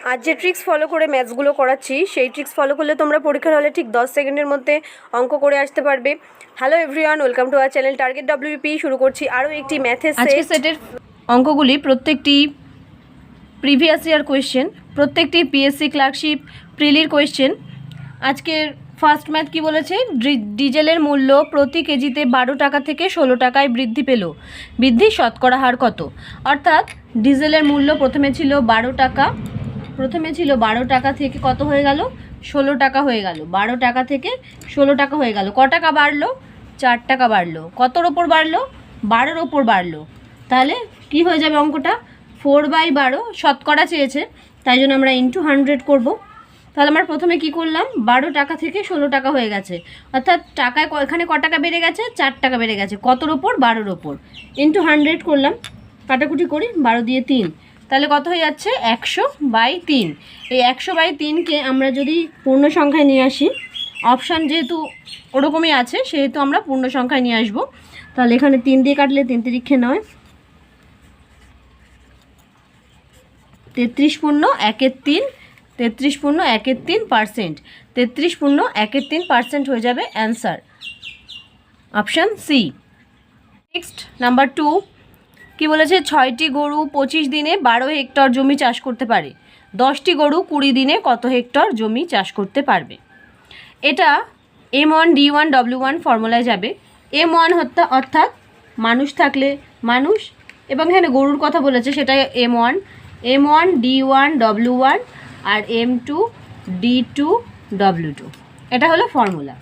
আজ যে tricks follow করে ম্যাথসগুলো করাচ্ছি সেই ট্রিক্স ফলো করলে তোমরা পরীক্ষার হলে ঠিক দশ সেকেন্ডের মধ্যে অঙ্ক করে আসতে পারবে। Hello everyone welcome to our channel target WP শুরু করছি আরও একটি ম্যাথের আজকে সেটের অঙ্কগুলি প্রত্যেকটি প্রিভিয়াস ইয়ার কোয়েশ্চেন প্রত্যেকটি পিএসসি ক্লার্কশিপ প্রিলির কোয়েশ্চেন আজকের ফার্স্ট ম্যাথ কি বলেছে? ডি- ডিজেলের মূল্য প্রতি কেজিতে বারো টাকা থেকে ষোলো টাকায় বৃদ্ধি পেল। বৃদ্ধির শতকরা হার কত? অর্থাৎ ডিজেলের মূল্য প্রথমে ছিল বারো টাকা প্রথমে ছিল বারো টাকা থেকে কত হয়ে গেল? ষোলো টাকা হয়ে গেল। বারো টাকা থেকে ষোলো টাকা হয়ে গেল। ক টাকা বাড়লো? চার টাকা বাড়লো। কতর ওপর বাড়লো? বারোর ওপর বাড়লো। তাহলে কি হয়ে যাবে অঙ্কটা? ফোর বাই বারো শতকরা চেয়েছে, তাই জন্য আমরা ইন্টু হান্ড্রেড করব। তাহলে আমরা প্রথমে কি করলাম? বারো টাকা থেকে ষোলো টাকা হয়ে গেছে। অর্থাৎ টাকায় এখানে ক টাকা বেড়ে গেছে? চার টাকা বেড়ে গেছে। কতর ওপর? বারোর ওপর। ইন্টু হান্ড্রেড করলাম। কাটাকুটি করি। বারো দিয়ে তিন। তাহলে কত হয়ে যাচ্ছে? একশো বাই তিন। এই একশো বাই তিনকে আমরা যদি পূর্ণ সংখ্যায় নিয়ে আসি অপশান যেহেতু ওরকমই আছে, সেহেতু আমরা পূর্ণ সংখ্যায় নিয়ে আসব। তাহলে এখানে তিন দিয়ে কাটলে তিন তিরিক্ষে নয়। তেত্রিশ পূর্ণ একের তিন, তেত্রিশ পূর্ণ একের তিন পার্সেন্ট তেত্রিশ পূর্ণ একের তিন পার্সেন্ট হয়ে যাবে answer option C next number two কি বলেছে? ছয়টি গরু পঁচিশ দিনে বারো হেক্টর জমি চাষ করতে পারে। দশটি গরু কুড়ি দিনে কত হেক্টর জমি চাষ করতে পারবে? এটা M one D one W one ফর্মুলায় যাবে। এম ওয়ান হত্যা অর্থাৎ মানুষ থাকলে মানুষ এবং এখানে গরুর কথা বলেছে সেটা M one M one D one W one আর M two D two W two এটা হলো ফর্মুলা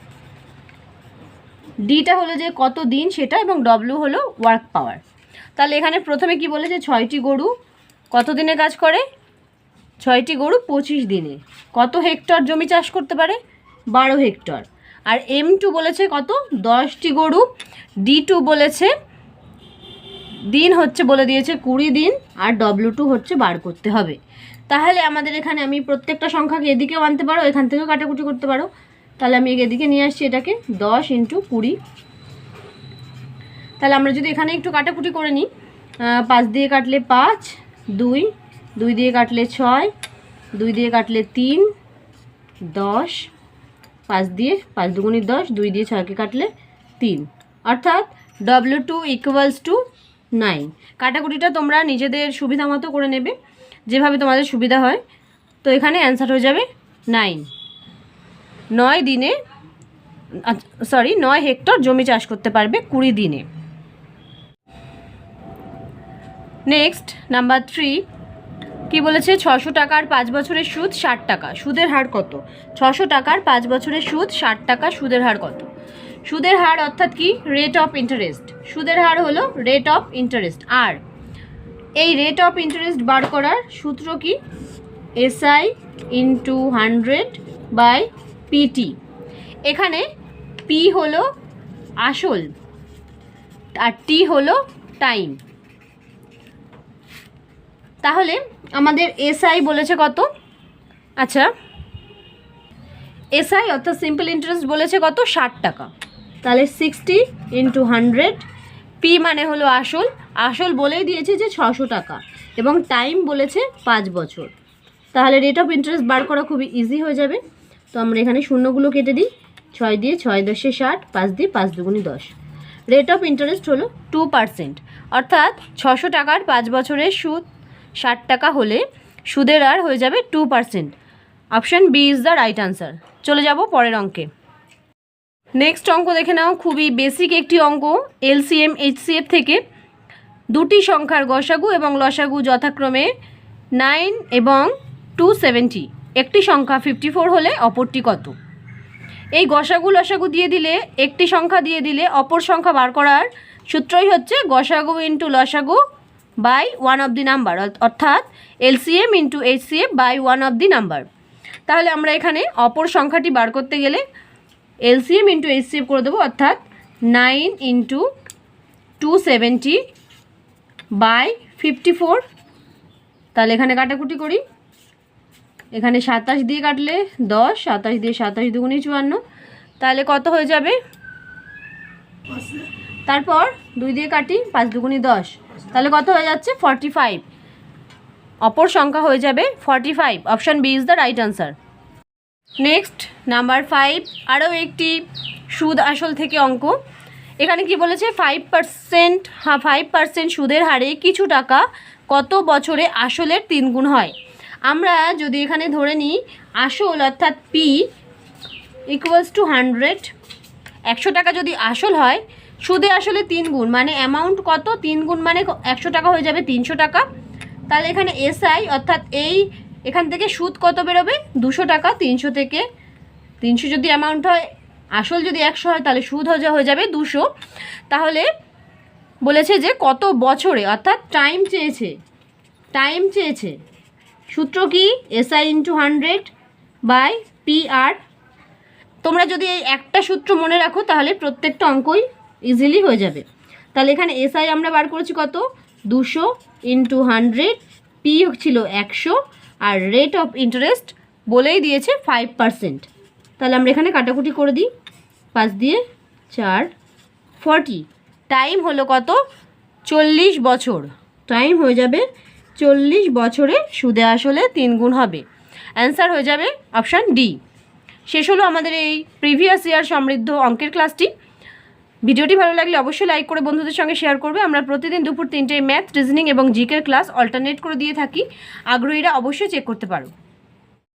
ডিটা হলো যে কত দিন সেটা এবং ডব্লিউ হলো ওয়ার্ক পাওয়ার তাহলে এখানে প্রথমে কি বলেছে? ছয়টি গরু। কত দিনে কাজ করে? ছয়টি গরু পঁচিশ দিনে। কত হেক্টর জমি চাষ করতে পারে? বারো হেক্টর। আর এম টু বলেছে কত? দশটি গরু। ডি টু বলেছে, দিন হচ্ছে বলে দিয়েছে কুড়ি দিন, আর ডব্লিউ টু হচ্ছে বার করতে হবে। তাহলে আমাদের এখানে আমি প্রত্যেকটা সংখ্যাকে এদিকেও আনতে পারো, এখান থেকেও কাটাকুটি করতে পারো। তাহলে আমি এদিকে নিয়ে আসছি এটাকে। দশ ইন্টু কুড়ি। তাহলে আমরা যদি এখানে একটু কাটাকুটি করে নিই পাঁচ দিয়ে কাটলে পাঁচ, দুই দুই দিয়ে কাটলে ছয়, দুই দিয়ে কাটলে তিন, দশ, পাঁচ দিয়ে, পাঁচ দুগুণি দশ, দুই দিয়ে ছয়কে কাটলে তিন। অর্থাৎ W two equals two nine কাটাকুটিটা তোমরা নিজেদের সুবিধা মতো করে নেবে, যেভাবে তোমাদের সুবিধা হয়। তো এখানে অ্যান্সার হয়ে যাবে নাইন নয় দিনে সরি নয় হেক্টর জমি চাষ করতে পারবে কুড়ি দিনে। নেক্সট নাম্বার থ্রি কি বলেছে? ছশো টাকার পাঁচ বছরের সুদ, ষাট টাকা। সুদের হার কত? ছশো টাকার পাঁচ বছরের সুদ, ষাট টাকা। সুদের হার কত? সুদের হার অর্থাৎ কি? রেট অফ ইন্টারেস্ট সুদের হার হলো রেট অফ ইন্টারেস্ট আর এই রেট অফ ইন্টারেস্ট বার করার সূত্র কি? SI into hundred by PT এখানে পি হলো আসল, আর টি হলো টাইম তাহলে আমাদের এসআই বলেছে কত? আচ্ছা এসআই অর্থাৎ সিম্পল ইন্টারেস্ট বলেছে কত? ষাট টাকা। তাহলে সিক্সটি ইন্টু হান্ড্রেড পি মানে হলো আসল। আসল বলেই দিয়েছে যে ছশো টাকা এবং টাইম বলেছে পাঁচ বছর। তাহলে রেট অফ ইন্টারেস্ট বার করা খুবই ইজি হয়ে যাবে। তো আমরা এখানে শূন্যগুলো কেটে দিই। ছয় দিয়ে ছয় দশে ষাট, পাঁচ দিয়ে পাঁচ দুগুণি দশ। রেট অফ ইন্টারেস্ট হলো টু পার্সেন্ট অর্থাৎ ছশো টাকার পাঁচ বছরের সুদ। ষাট টাকা হলে সুদের আর হয়ে যাবে two percent option B is the right answer চলে যাব পরের অঙ্কে। নেক্সট অঙ্ক দেখে নাও। খুবই বেসিক একটি অঙ্ক। এলসিএম এইচসিএফ থেকে দুটি সংখ্যার গসাগু এবং লসাগু যথাক্রমে নাইন এবং টু সেভেন্টি একটি সংখ্যা ফিফটি ফোর হলে অপরটি কত? এই গসাগু লসাগু দিয়ে দিলে, একটি সংখ্যা দিয়ে দিলে অপর সংখ্যা বার করার সূত্রই হচ্ছে গসাগু ইন্টু লসাগু by one of the number অর্থাৎ LCM into HCF by one of the number তাহলে আমরা এখানে অপর সংখ্যাটি বার করতে গেলে এলসিএম ইন্টু এইচসিএফ করে দেবো, অর্থাৎ nine into two seventy by fifty four তাহলে এখানে কাটাকুটি করি। এখানে সাতাশ দিয়ে কাটলে দশ, সাতাশ দিয়ে সাতাশ দুগুণি চুয়ান্ন। তাহলে কত হয়ে যাবে? তারপর দুই দিয়ে কাটি, পাঁচ দুগুণি দশ। তাহলে কত হয়ে যাচ্ছে? ফর্টি ফাইভ অপর সংখ্যা হয়ে যাবে forty five option B is the right answer next number five আরও একটি সুদ আসল থেকে অঙ্ক। এখানে কি বলেছে? ফাইভ পার্সেন্ট হ্যাঁ ফাইভ পার্সেন্ট সুদের হারে কিছু টাকা কত বছরে আসলের তিন গুণ হয়? আমরা যদি এখানে ধরে নিই, আসল অর্থাৎ পি ইকুয়ালস টু হান্ড্রেড একশো টাকা যদি আসল হয় সুদে আসলে তিন গুণ মানে অ্যামাউন্ট কত? তিন গুণ মানে একশো টাকা হয়ে যাবে তিনশো টাকা। তাহলে এখানে এসআই অর্থাৎ এই এখান থেকে সুদ কত বেরোবে? দুশো টাকা, তিনশো থেকে। তিনশো যদি অ্যামাউন্ট হয়, আসল যদি একশো হয়, তাহলে সুদ হয়ে হয়ে যাবে দুশো। তাহলে বলেছে যে কত বছরে, অর্থাৎ টাইম চেয়েছে টাইম চেয়েছে। সূত্র কি? SI into hundred by P R তোমরা যদি এই একটা সূত্র মনে রাখো, তাহলে প্রত্যেকটা অঙ্কই ইজিলি হয়ে যাবে। তাহলে এখানে এসআই আমরা বার করেছি কত? দুশো ইন্টু হান্ড্রেড পি ছিল একশো, আর রেট অফ ইন্টারেস্ট বলেই দিয়েছে ফাইভ পার্সেন্ট তাহলে আমরা এখানে কাটাকুটি করে দিই। পাঁচ দিয়ে চার ফর্টি টাইম হলো কত? চল্লিশ বছর। টাইম হয়ে যাবে চল্লিশ বছরে সুদে আসলে তিন গুণ হবে। অ্যান্সার হয়ে যাবে অপশান ডি শেষ হলো আমাদের এই প্রিভিয়াস ইয়ার সমৃদ্ধ অঙ্কের ক্লাসটি ভিডিওটি ভালো লাগলে অবশ্যই লাইক করে বন্ধুদের সঙ্গে শেয়ার করবে। আমরা প্রতিদিন দুপুর তিনটে ম্যাথ, রিজনিং এবং জিকের ক্লাস অল্টারনেট করে দিয়ে থাকি। আগ্রহীরা অবশ্যই চেক করতে পারো।